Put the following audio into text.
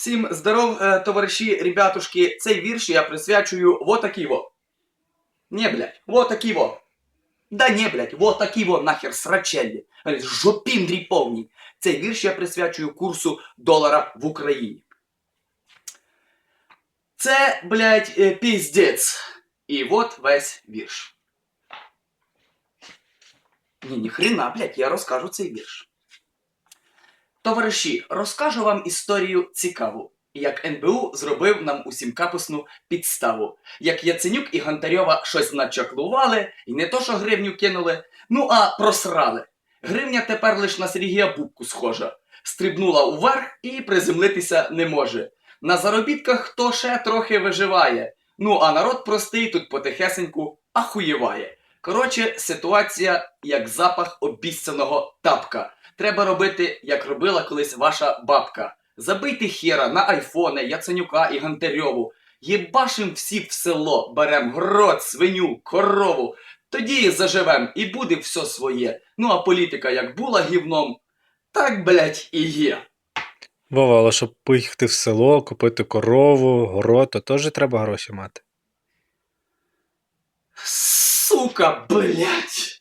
Всім здоров, е, товариші, ребятушки. Цей вірш я присвячую вот такий во. Не, блядь, вот такий во. Да не, блядь, вот такий во нахер срачеллі. Е, Жопіндрі повні. Цей вірш я присвячую курсу долара в Україні. Це, блядь, е, піздець. І от весь вірш. Ні, ні хрена, блядь, я розкажу цей вірш. Товариші, розкажу вам історію цікаву, як НБУ зробив нам усім капусну підставу. Як Яценюк і Гонтарьова щось начаклували, і не то, що гривню кинули, ну а просрали. Гривня тепер лиш на Сергія Бубку схожа. Стрибнула уверх і приземлитися не може. На заробітках хто ще трохи виживає. Ну а народ простий тут потихесеньку ахуєває. Коротше, ситуація як запах обіцяного тапка. Треба робити, як робила колись ваша бабка. Забийте хера на айфони, Яценюка і Гонтарьову. Єбашим всі в село, берем грот, свиню, корову. Тоді заживем і буде все своє. Ну а політика як була гівном, так, блять, і є. Вова, але щоб поїхати в село, купити корову, город, то теж треба гроші мати. Сука, блять.